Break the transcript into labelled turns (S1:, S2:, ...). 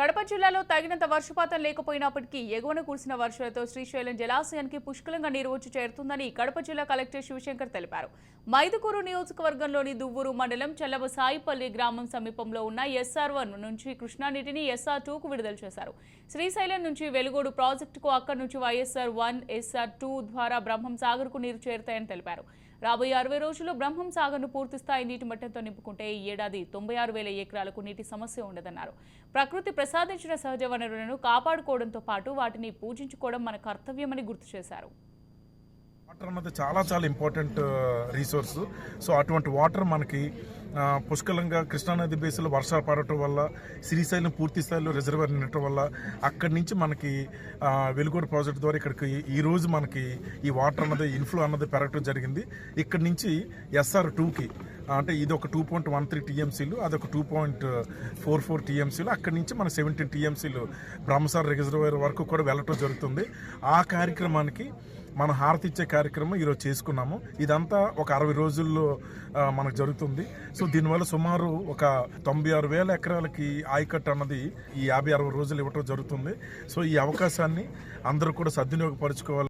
S1: కడప జిల్లాలో తగినంత వర్షపాతం లేకపోయినప్పటికీ ఎగువన కురిసిన వర్షాలతో శ్రీశైలం జలాశయానికి పుష్కలంగా నీరు వచ్చి చేరుతుందని కడప జిల్లా కలెక్టర్ శివశంకర్ తెలిపారు. మైదుకూరు నియోజకవర్గంలోని దువ్వూరు మండలం చల్లవ సాయిపల్లి గ్రామం సమీపంలో ఉన్న ఎస్ఆర్ వన్ నుంచి కృష్ణానీటిని ఎస్ఆర్ టూకు విడుదల చేశారు. శ్రీశైలం నుంచి వెలుగోడు ప్రాజెక్టుకు అక్కడి నుంచి వైఎస్ఆర్ వన్ ఎస్ఆర్ టూ ద్వారా బ్రహ్మం సాగర్కు నీరు చేరుతాయని తెలిపారు. రాబోయే అరవై రోజుల్లో బ్రహ్మం సాగర్ను పూర్తి స్థాయి నీటి మట్టంతో నింపుకుంటే ఈ ఏడాది తొంభై ఆరు వేల ఎకరాలకు నీటి సమస్య ఉండదన్నారు. ప్రకృతి ప్రసాదించిన సహజ వనరులను కాపాడుకోవడంతో పాటు వాటిని పూజించుకోవడం మన కర్తవ్యమని గుర్తు చేశారు.
S2: వాటర్ అన్నది చాలా చాలా ఇంపార్టెంట్ రీసోర్స్ uh, సో అటువంటి వాటర్ మనకి uh, పుష్కలంగా కృష్ణానది బేస్లో వర్షాలు పడటం వల్ల శ్రీశైలం పూర్తి స్థాయిలో రిజర్వర్ ఉండటం వల్ల అక్కడి నుంచి మనకి ఆ, వెలుగోడు ప్రాజెక్ట్ ద్వారా ఇక్కడికి ఈరోజు మనకి ఈ వాటర్ అన్నది ఇన్ఫ్లో అన్నది పెరగటం జరిగింది. ఇక్కడి నుంచి ఎస్ఆర్ టూకి అంటే ఇది ఒక టూ పాయింట్ వన్ త్రీ టీఎంసీలు అదొక టూ పాయింట్ ఫోర్ ఫోర్ టీఎంసీలు అక్కడి నుంచి మన సెవెంటీన్ టీఎంసీలు బ్రహ్మసార్ రిజర్వేర్ వరకు కూడా వెళ్ళటం జరుగుతుంది. ఆ కార్యక్రమానికి మనం హారతి ఇచ్చే కార్యక్రమం ఈరోజు చేసుకున్నాము. ఇదంతా ఒక అరవై రోజుల్లో మనకు జరుగుతుంది. సో దీనివల్ల సుమారు ఒక తొంభై ఆరు వేల ఎకరాలకి ఆయకట్ అన్నది ఈ యాభై అరవై రోజులు ఇవ్వటం జరుగుతుంది. సో ఈ అవకాశాన్ని అందరూ కూడా సద్వినియోగపరచుకోవాలి.